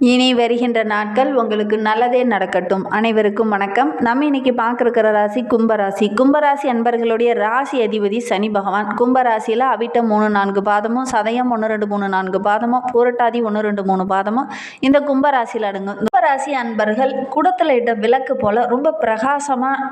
இனி வருகின்ற நாட்கள் உங்களுக்கு நல்லதே நடக்கட்டும். அனைவருக்கும் வணக்கம். நம்ம இன்னைக்கு பார்க்குற ராசி கும்பராசி. கும்பராசி அன்பர்களுடைய ராசி அதிபதி சனி பகவான். கும்பராசியில் அவிட்ட மூணு நான்கு பாதமும் சதயம் ஒன்று ரெண்டு மூணு நான்கு பாதமும் புரட்டாதி ஒன்று ரெண்டு மூணு பாதமும் இந்த கும்பராசியில் அடங்கும் கும்பராசி அன்பர்கள் குடத்தில் இட்ட விளக்கு போல் ரொம்ப பிரகாசமாக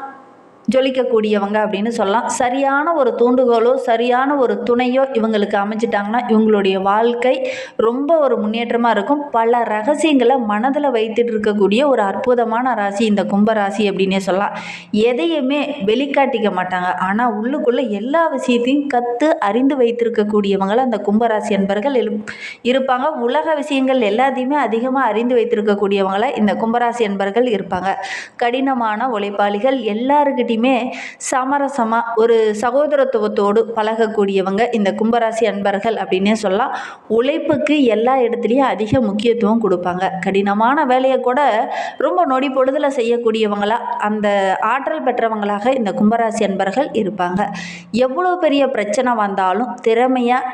ஜொலிக்கக்கூடியவங்க அப்படின்னு சொல்லலாம். சரியான ஒரு தூண்டுகோலோ சரியான ஒரு துணையோ இவங்களுக்கு அமைஞ்சிட்டாங்கன்னா இவங்களுடைய வாழ்க்கை ரொம்ப ஒரு முன்னேற்றமாக இருக்கும். பல ரகசியங்களை மனதில் வைத்துட்டு இருக்கக்கூடிய ஒரு அற்புதமான ராசி இந்த கும்பராசி அப்படின்னே சொல்லலாம். எதையுமே வெளிக்காட்டிக்க மாட்டாங்க. ஆனால் உள்ளுக்குள்ளே எல்லா விஷயத்தையும் கற்று அறிந்து வைத்திருக்கக்கூடியவங்களை அந்த கும்பராசி என்பர்கள் இரு- இருப்பாங்க. உலக விஷயங்கள் எல்லாத்தையுமே அதிகமாக அறிந்து வைத்திருக்கக்கூடியவங்களை இந்த கும்பராசி என்பர்கள் இருப்பாங்க. கடினமான உழைப்பாளிகள் எல்லாருக்கிட்டையும் சமரசமாக ஒரு சகோதரத்துவத்தோடு பழகக்கூடியவங்க இந்த கும்பராசி அன்பர்கள் அப்படின்னே சொல்லலாம். உழைப்புக்கு எல்லா இடத்துலையும் அதிக முக்கியத்துவம் கொடுப்பாங்க. கடினமான வேலையை கூட ரொம்ப நொடி பொழுதில் செய்யக்கூடியவங்களா அந்த ஆற்றல் பெற்றவங்களாக இந்த கும்பராசி அன்பர்கள் இருப்பாங்க. எவ்வளோ பெரிய பிரச்சனை வந்தாலும் திறமையாக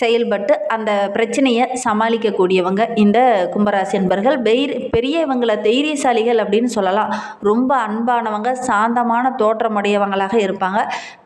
செயல்பட்டு அந்த பிரச்சனையை சமாளிக்கக்கூடியவங்க இந்த கும்பராசி என்பர்கள் பெயிர் பெரிய தைரியசாலிகள் அப்படின்னு சொல்லலாம். ரொம்ப அன்பானவங்க சாந்தமான தோற்றமுடையவங்களாக இருப்பாங்க.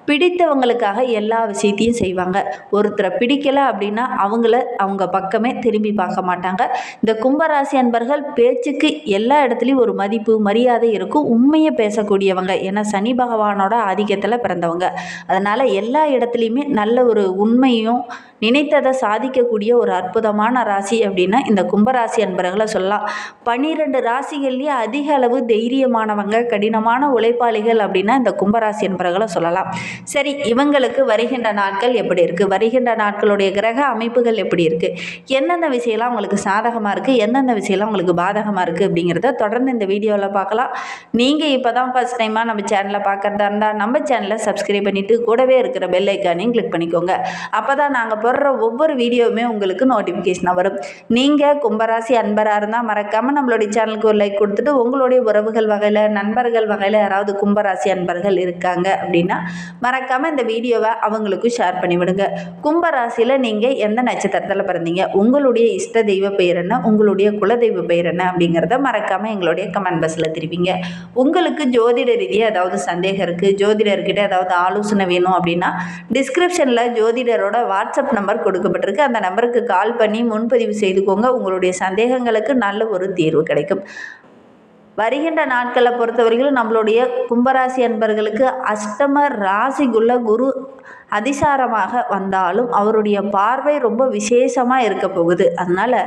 பிடித்தவங்களுக்காக எல்லா விஷயத்தையும் செய்வாங்க. ஒருத்தரை பிடிக்கலை அப்படின்னா அவங்கள அவங்க பக்கமே திரும்பி பார்க்க மாட்டாங்க. இந்த கும்பராசி அன்பர்கள் பேச்சுக்கு எல்லா இடத்துலையும் ஒரு மதிப்பு மரியாதை இருக்கும். உண்மையை பேசக்கூடியவங்க. ஏன்னா சனி பகவானோட ஆதிக்கத்தில் பிறந்தவங்க. அதனால் எல்லா இடத்துலையுமே நல்ல ஒரு உண்மையும் நினைத்ததை சாதிக்கக்கூடிய ஒரு அற்புதமான ராசி அப்படின்னா இந்த கும்பராசி அன்பர்களை சொல்லலாம். பன்னிரெண்டு ராசிகள்லேயே அதிக அளவு தைரியமானவங்க கடினமான உழைப்பாளிகள் அப்படின்னா இந்த கும்பராசி அன்பர்களை சொல்லலாம். சரி இவங்களுக்கு வருகின்ற நாட்கள் எப்படி இருக்குது வருகின்ற நாட்களுடைய கிரக அமைப்புகள் எப்படி இருக்குது எந்தெந்த விஷயம்லாம் உங்களுக்கு சாதகமாக இருக்குது எந்தெந்த விஷயம்லாம் உங்களுக்கு பாதகமாக இருக்குது அப்படிங்கிறத தொடர்ந்து இந்த வீடியோவில் பார்க்கலாம். நீங்கள் இப்போ தான் ஃபஸ்ட் டைமாக நம்ம சேனலை பார்க்குறதா இருந்தால் நம்ம சேனலை சப்ஸ்கிரைப் பண்ணிவிட்டு கூடவே இருக்கிற பெல் ஐக்கானையும் கிளிக் பண்ணிக்கோங்க. அப்போ தான் நாங்கள் போடுற ஒவ்வொரு வீடியோவுமே உங்களுக்கு நோட்டிஃபிகேஷனாக வரும். நீங்கள் கும்பராசி அன்பராக இருந்தால் மறக்காமல் நம்மளுடைய சேனலுக்கு ஒரு லைக் கொடுத்துட்டு உங்களுடைய உறவுகள் வகையில் நண்பர்கள் வகையில் யாராவது கும்பராசி அன்பர்கள் இருக்காங்க அப்படின்னா மறக்காமல் இந்த வீடியோவை அவங்களுக்கும் ஷேர் பண்ணிவிடுங்க. கும்பராசியில் நீங்கள் எந்த நட்சத்திரத்தில் பிறந்தீங்க? உங்களுடைய இஷ்ட தெய்வ பெயர் என்ன? உங்களுடைய குலதெய்வ பெயர் என்ன? அப்படிங்கிறத மறக்காமல் எங்களுடைய கமெண்ட் பஸ்ஸில் தெரிவிங்க. உங்களுக்கு ஜோதிட ரீதியாக ஏதாவது சந்தேகம் இருக்குது ஜோதிடர்கிட்ட ஏதாவது ஆலோசனை வேணும் அப்படின்னா டிஸ்கிரிப்ஷனில் ஜோதிடரோட வாட்ஸ்அப் நம்பர் கொடுக்கப்பட்டிருக்கு. அந்த நம்பருக்கு கால் பண்ணி முன்பதிவு செய்துக்கோங்க. உங்களுடைய சந்தேகங்களுக்கு நல்ல ஒரு தீர்வு கிடைக்கும். வருகின்ற நாட்களை பொறுத்தவரையிலும் நம்மளுடைய கும்பராசி அன்பர்களுக்கு அஷ்டம ராசிக்குள்ள குரு அதிசாரமாக வந்தாலும் அவருடைய பார்வை ரொம்ப விசேஷமாக இருக்க போகுது. அதனால்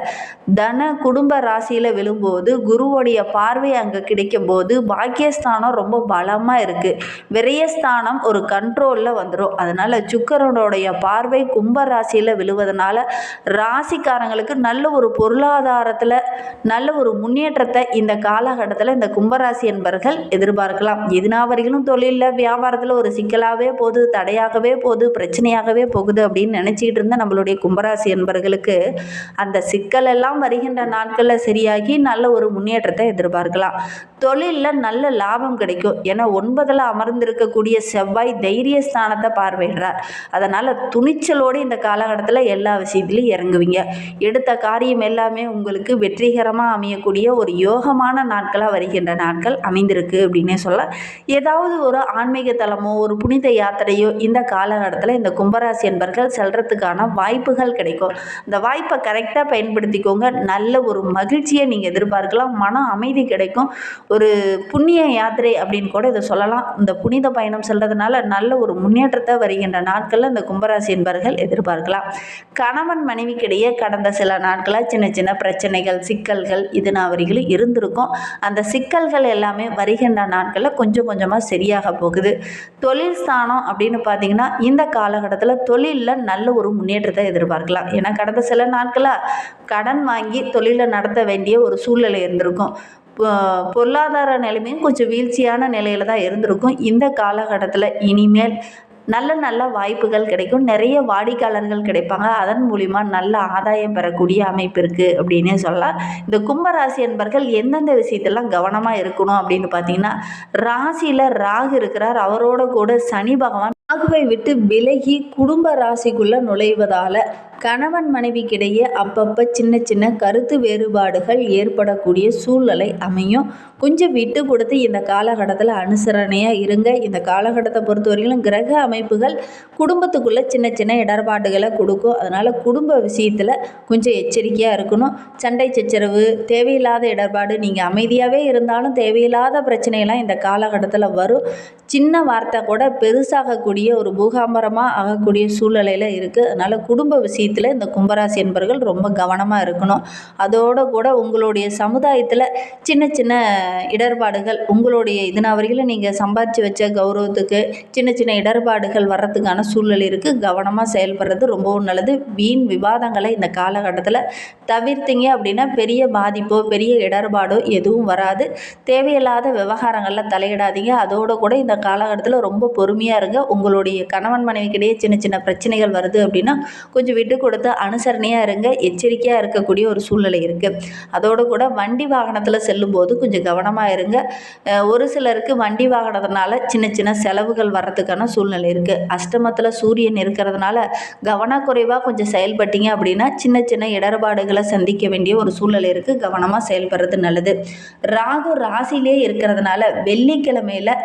தன குடும்ப ராசியில் விழும்போது குருவுடைய பார்வை அங்கே கிடைக்கும் போது பாக்கியஸ்தானம் ரொம்ப பலமாக இருக்குது விரயஸ்தானம் ஒரு கண்ட்ரோலில் வந்துடும் அதனால் சுக்கரனுடைய பார்வை கும்ப ராசியில் விழுவதனால ராசிக்காரங்களுக்கு நல்ல ஒரு பொருளாதாரத்தில் நல்ல ஒரு முன்னேற்றத்தை இந்த காலகட்டத்தில் இந்த கும்பராசி என்பர்கள் எதிர்பார்க்கலாம். எதுனா வரையிலும் தொழிலில் வியாபாரத்தில் ஒரு சிக்கலாகவே போகுது தடையாகவே போகுது. பிரச்சனையாகவே போகுது அப்படின்னு நினச்சிக்கிட்டு இருந்த நம்மளுடைய கும்பராசி என்பர்களுக்கு அந்த சிக்கலெல்லாம் வருகின்ற நாட்களில் சரியாகி நல்ல ஒரு முன்னேற்றத்தை எதிர்பார்க்கலாம். தொழிலில் நல்ல லாபம் கிடைக்கும். ஏன்னா ஒன்பதில் அமர்ந்திருக்கக்கூடிய செவ்வாய் தைரிய ஸ்தானத்தை பார்வையிடுறார். அதனால் துணிச்சலோடு இந்த காலகட்டத்தில் எல்லா விஷயத்துலையும் இறங்குவீங்க. எடுத்த காரியம் எல்லாமே உங்களுக்கு வெற்றிகரமாக அமையக்கூடிய ஒரு யோகமான நாட்களாக வருகின்ற நாட்கள் அமைந்திருக்கு அப்படின்னே சொல்ல ஏதாவது ஒரு ஆன்மீக தலமோ ஒரு புனித யாத்திரையோ இந்த கால காலகட்டத்தில் இந்த கும்பராசி என்பர்கள் செல்றதுக்கான வாய்ப்புகள் கிடைக்கும். இந்த வாய்ப்பை கரெக்டாக பயன்படுத்திக்கோங்க. நல்ல ஒரு மகிழ்ச்சியை நீங்கள் எதிர்பார்க்கலாம். மன அமைதி கிடைக்கும். ஒரு புண்ணிய யாத்திரை அப்படின்னு கூட இதை சொல்லலாம். இந்த புனித பயணம் செல்றதுனால நல்ல ஒரு முன்னேற்றத்தை வருகின்ற நாட்களில் இந்த கும்பராசி என்பர்கள் எதிர்பார்க்கலாம். கணவன் மனைவிக்கிடையே கடந்த சில நாட்களாக சின்ன சின்ன பிரச்சனைகள் சிக்கல்கள் இது நான் இருந்திருக்கும். அந்த சிக்கல்கள் எல்லாமே வருகின்ற நாட்களில் கொஞ்சம் கொஞ்சமாக சரியாக போகுது. தொழில் ஸ்தானம் அப்படின்னு பார்த்தீங்கன்னா இந்த காலகட்டத்தில் தொழிலில் நல்ல ஒரு முன்னேற்றத்தை எதிர்பார்க்கலாம். ஏன்னா கடந்த சில நாட்களாக கடன் வாங்கி தொழிலை நடத்த வேண்டிய ஒரு சூழ்நிலை இருந்திருக்கும். பொருளாதார நிலைமையும் கொஞ்சம் வீழ்ச்சியான நிலையில தான் இருந்திருக்கும். இந்த காலகட்டத்தில் இனிமேல் நல்ல நல்ல வாய்ப்புகள் கிடைக்கும். நிறைய வாடிக்கையாளர்கள் கிடைப்பாங்க. அதன் மூலிமா நல்ல ஆதாயம் பெறக்கூடிய அமைப்பு இருக்குது அப்படின்னே சொல்லலாம். இந்த கும்பராசி என்பர்கள் எந்தெந்த விஷயத்தெல்லாம் கவனமாக இருக்கணும் அப்படின்னு பார்த்தீங்கன்னா ராசியில் ராகு இருக்கிறார். அவரோட கூட சனி பகவான் ராகுவை விட்டு விலகி குடும்ப ராசிக்குள்ளே நுழைவதால் கணவன் மனைவிக்கிடையே அப்பப்போ சின்ன சின்ன கருத்து வேறுபாடுகள் ஏற்படக்கூடிய சூழ்நிலை அமையும். கொஞ்சம் விட்டு கொடுத்து இந்த காலகட்டத்தில் அனுசரணையாக இருங்க. இந்த காலகட்டத்தை பொறுத்தவரையிலும் கிரக அமைப்புகள் குடும்பத்துக்குள்ளே சின்ன சின்ன இடர்பாடுகளை கொடுக்கும். அதனால் குடும்ப விஷயத்தில் கொஞ்சம் எச்சரிக்கையாக இருக்கணும். சண்டை சச்சரவு தேவையில்லாத இடர்பாடு நீங்கள் அமைதியாகவே இருந்தாலும் தேவையில்லாத பிரச்சனையெல்லாம் இந்த காலகட்டத்தில் வரும். சின்ன வார்த்தை கூட பெருசாகக்கூடிய ஒரு பூகாம்பரமாக ஆகக்கூடிய சூழ்நிலையில் இருக்குது அதனால் குடும்ப விஷயத்தில் இந்த கும்பராசி என்பர்கள் ரொம்ப கவனமாக இருக்கணும். அதோடு கூட உங்களுடைய சமுதாயத்தில் சின்ன சின்ன இடர்பாடுகள் உங்களுடைய இதுனா வரையிலும் நீங்கள் சம்பாதிச்சு வச்ச கௌரவத்துக்கு சின்ன சின்ன இடர்பாடுகள் வர்றதுக்கான சூழ்நிலை இருக்குது கவனமாக செயல்படுறது ரொம்பவும் நல்லது. வீண் விவாதங்களை இந்த காலகட்டத்தில் தவிர்த்திங்க அப்படின்னா பெரிய பாதிப்போ பெரிய இடர்பாடோ எதுவும் வராது. தேவையில்லாத விவகாரங்களில் தலையிடாதீங்க. அதோடு கூட இந்த காலகட்டத்தில் ரொம்ப பொறுமையாக இருங்க. உங்களுடைய கணவன் மனைவிக்கிடையே சின்ன சின்ன பிரச்சனைகள் வருது அப்படின்னா கொஞ்சம் விட்டு கொடுத்து அனுசரணையாக இருங்க எச்சரிக்கையாக இருக்கக்கூடிய ஒரு சூழ்நிலை இருக்குது அதோடு கூட வண்டி வாகனத்தில் செல்லும்போது கொஞ்சம் கவனமாக இருங்க. ஒரு சிலருக்கு வண்டி வாகனத்தினால சின்ன சின்ன செலவுகள் வர்றதுக்கான சூழ்நிலை இருக்குது அஷ்டமத்தில் சூரியன் இருக்கிறதுனால கவனக்குறைவாக கொஞ்சம் செயல்பட்டீங்க அப்படின்னா சின்ன சின்ன இடர்பாடுகளை சந்திக்க வேண்டிய ஒரு சூழ்நிலை இருக்குது கவனமாக செயல்படுறது நல்லது. ராகு ராசிலே இருக்கிறதுனால வெள்ளிக்கிழமையில்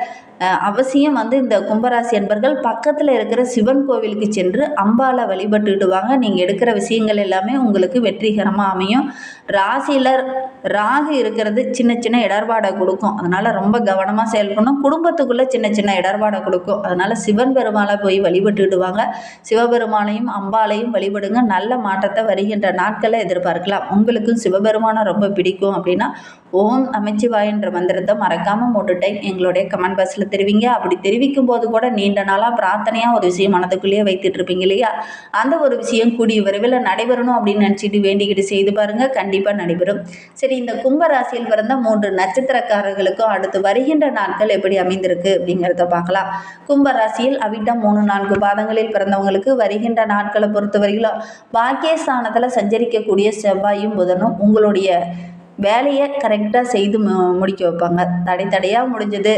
அவசியம் வந்து இந்த கும்பராசி அன்பர்கள் பக்கத்தில் இருக்கிற சிவன் கோவிலுக்கு சென்று அம்பாலை வழிபட்டுட்டு வாங்க நீங்கள் எடுக்கிற விஷயங்கள் எல்லாமே உங்களுக்கு வெற்றிகரமாக அமையும். ராசியில் ராகு இருக்கிறது சின்ன சின்ன இடர்பாடை கொடுக்கும். அதனால் ரொம்ப கவனமாக செயல்படணும். குடும்பத்துக்குள்ளே சின்ன சின்ன இடர்பாடை கொடுக்கும். அதனால் சிவன் பெருமாளை போய் வழிபட்டுட்டு வாங்க சிவபெருமானையும் அம்பாலையும் வழிபடுங்க. நல்ல மாற்றத்தை வருகின்ற நாட்களை எதிர்பார்க்கலாம். உங்களுக்கும் சிவபெருமானை ரொம்ப பிடிக்கும் அப்படின்னா ஓம் அமைச்சிவாயின்ற மந்திரத்தை மறக்காமல் மூன்று டைம் எங்களுடைய கமெண்ட் பாக்ஸில் தெரிவிங்க. அப்படி தெரிவிக்கும் போது கூட நீண்ட நாளாக பிரார்த்தனையாக ஒரு விஷயம் மனதுக்குள்ளேயே வைத்துட்டு இருப்பீங்க இல்லையா? அந்த ஒரு விஷயம் கூடிய விரைவில் நடைபெறணும் அப்படின்னு நினச்சிட்டு வேண்டிக்கிட்டு செய்து பாருங்கள் கண்டிப்பாக நடைபெறும். சரி இந்த கும்ப ராசியில் பிறந்த மூன்று நட்சத்திரக்காரர்களுக்கும் அடுத்து வருகின்ற நாட்கள் எப்படி அமைந்திருக்கு அப்படிங்கிறத பார்க்கலாம். கும்ப ராசியில் அவிட்டம் மூணு நான்கு பாதங்களில் பிறந்தவங்களுக்கு வருகின்ற நாட்களை பொறுத்தவரையிலும் பாக்கியஸ்தானத்தில் சஞ்சரிக்கக்கூடிய செவ்வாயும் புதனும் உங்களுடைய வேலையை கரெக்டாக செய்து மு முடிக்க வைப்பாங்க. தடை தடையாக முடிஞ்சது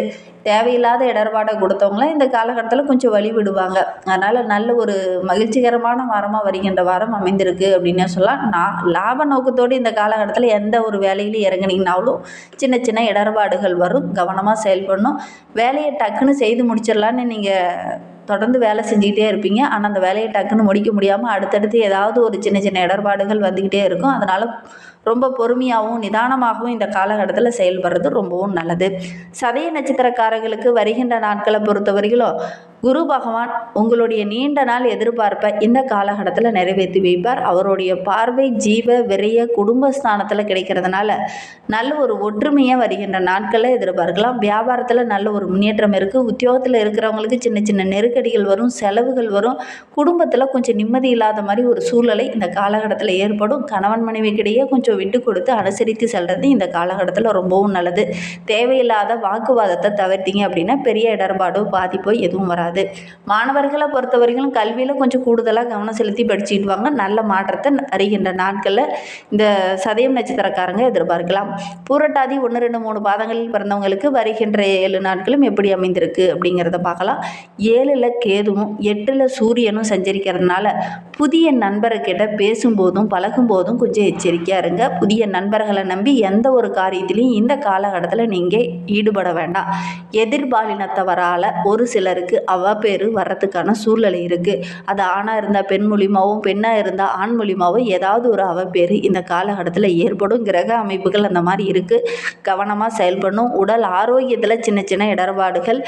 தேவையில்லாத இடர்பாடை கொடுத்தவங்களாம் இந்த காலகட்டத்தில் கொஞ்சம் வழி விடுவாங்க. அதனால் நல்ல ஒரு மகிழ்ச்சிகரமான வாரமாக வருகின்ற வாரம் அமைந்திருக்கு அப்படின்னே சொல்லலாம் நான் லாப நோக்கத்தோடு இந்த காலகட்டத்தில் எந்த ஒரு வேலையிலும் இறங்குனீங்கனாலும் சின்ன சின்ன இடர்பாடுகள் வரும். கவனமாக செயல்படணும். வேலையை டக்குன்னு செய்து முடிச்சிடலான்னு நீங்கள் தொடர்ந்து வேலை செஞ்சுக்கிட்டே இருப்பீங்க. ஆனால் அந்த வேலையை டக்குன்னு முடிக்க முடியாமல் அடுத்தடுத்து ஏதாவது ஒரு சின்ன சின்ன இடர்பாடுகள் வந்துக்கிட்டே இருக்கும். அதனால் ரொம்ப பொறுமையாகவும் நிதானமாகவும் இந்த காலகட்டத்தில் செயல்படுறது ரொம்பவும் நல்லது. சதய நட்சத்திரக்காரர்களுக்கு வருகின்ற நாட்களை பொறுத்தவரையிலும் குரு பகவான் உங்களுடைய நீண்ட நாள் எதிர்பார்ப்பை இந்த காலகட்டத்தில் நிறைவேற்றி வைப்பார். அவருடைய பார்வை ஜீவ விரைய குடும்பஸ்தானத்தில் கிடைக்கிறதுனால நல்ல ஒரு ஒற்றுமையாக வருகின்ற நாட்களை எதிர்பார்க்கலாம். வியாபாரத்தில் நல்ல ஒரு முன்னேற்றம் இருக்குது உத்தியோகத்தில் இருக்கிறவங்களுக்கு சின்ன சின்ன நெருக்கடிகள் வரும் செலவுகள் வரும். குடும்பத்தில் கொஞ்சம் நிம்மதி இல்லாத மாதிரி ஒரு சூழ்நிலை இந்த காலகட்டத்தில் ஏற்படும். கணவன் மனைவிக்கிடையே கொஞ்சம் விட்டு கொடுத்து அனுசரித்து செல்கிறது இந்த காலகட்டத்தில் ரொம்பவும் நல்லது. தேவையில்லாத வாக்குவாதத்தை தவிர்த்தீங்க அப்படின்னா பெரிய இடர்பாடோ பாதிப்போ எதுவும் வராது. மாணவர்களை பொறுத்த வரைக்கும் கல்வியில் கொஞ்சம் கூடுதலாக கவனம் செலுத்தி படிச்சுட்டு வாங்க. நல்ல மாற்றத்தை அறிகின்ற நாட்களில் இந்த சதயம் நட்சத்திரக்காரங்க எதிர்பார்க்கலாம். பூரட்டாதி ஒன்று ரெண்டு மூணு பாதங்களில் பிறந்தவங்களுக்கு வருகின்ற ஏழு நாட்களும் எப்படி அமைந்திருக்கு அப்படிங்கிறத பார்க்கலாம். ஏழில் கேதுவும் எட்டில் சூரியனும் சஞ்சரிக்கிறதுனால புதிய நண்பர்கிட்ட பேசும்போதும் பழகும்போதும் கொஞ்சம் எச்சரிக்கையாக இருங்க. புதிய நண்பர்களை நம்பி எந்த ஒரு காரியத்திலையும் இந்த காலகட்டத்தில் நீங்கள் ஈடுபட வேண்டாம். எதிர்பாலினத்தவரால் ஒரு சிலருக்கு அவப்பேறு வர்றதுக்கான சூழ்நிலை இருக்குது அது ஆணாக இருந்தால் பெண் மூலியமாகவும் பெண்ணாக இருந்தால் ஆண் மூலியமாகவும் ஏதாவது ஒரு அவப்பேறு இந்த காலகட்டத்தில் ஏற்படும். கிரக அமைப்புகள் அந்த மாதிரி இருக்குது கவனமாக செயல்படணும். உடல் ஆரோக்கியத்தில் சின்ன சின்ன இடர்பாடுகள்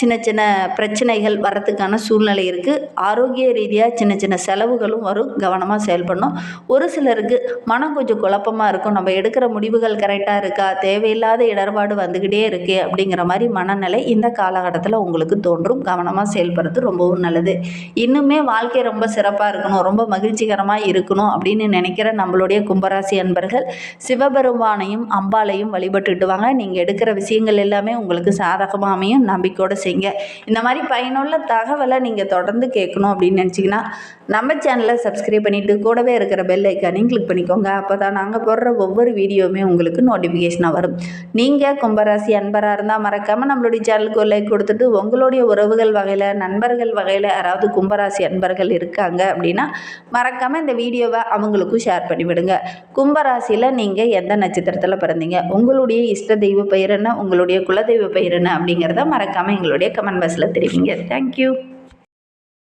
சின்ன சின்ன பிரச்சனைகள் வர்றதுக்கான சூழ்நிலை இருக்குது ஆரோக்கிய ரீதியாக சின்ன சின்ன செலவுகளும் வரும். கவனமாக செயல்படணும். ஒரு சிலருக்கு மனம் கொஞ்சம் கொஞ்சம் குழப்பமாக இருக்கும். நம்ம எடுக்கிற முடிவுகள் கரெக்டாக இருக்கா? தேவையில்லாத இடர்பாடு வந்துக்கிட்டே இருக்குது அப்படிங்கிற மாதிரி மனநிலை இந்த காலகட்டத்தில் உங்களுக்கு தோன்றும். கவனமாக செயல்படுறது ரொம்பவும் நல்லது. இன்னுமே வாழ்க்கை ரொம்ப சிறப்பாக இருக்கணும். ரொம்ப மகிழ்ச்சிகரமாக இருக்கணும் அப்படின்னு நினைக்கிற நம்மளுடைய கும்பராசி அன்பர்கள் சிவபெருமானையும் அம்பாளையும் வழிபட்டுட்டு வாங்க. நீங்கள் எடுக்கிற விஷயங்கள் எல்லாமே உங்களுக்கு சாதகமாக அமையும். நம்பிக்கையோடு செய்யுங்க இந்த மாதிரி பயனுள்ள தகவலை நீங்கள் தொடர்ந்து கேட்கணும் அப்படின்னு நினச்சிங்கன்னா நம்ம சேனலை சப்ஸ்கிரைப் பண்ணிவிட்டு கூடவே இருக்கிற பெல் ஐக்கானையும் கிளிக் பண்ணிக்கோங்க. அப்போ தான் நாங்கள் போடுற ஒவ்வொரு வீடியோவுமே உங்களுக்கு நோட்டிஃபிகேஷனாக வரும். நீங்கள் கும்பராசி அன்பராக இருந்தால் மறக்காமல் நம்மளுடைய சேனலுக்கு ஒரு லைக் கொடுத்துட்டு உங்களுடைய உறவுகள் வகையில் நண்பர்கள் வகையில் யாராவது கும்பராசி அன்பர்கள் இருக்காங்க அப்படின்னா மறக்காமல் இந்த வீடியோவை அவங்களுக்கும் ஷேர் பண்ணிவிடுங்க. கும்பராசியில் நீங்கள் எந்த நட்சத்திரத்தில் பிறந்தீங்க? உங்களுடைய இஷ்ட தெய்வ பெயர் என்ன? உங்களுடைய குலதெய்வ பெயர் என்ன அப்படிங்கிறத மறக்காமல் எங்களுடைய கமெண்ட் பாக்ஸில் தெரிவிங்க. தேங்க்யூ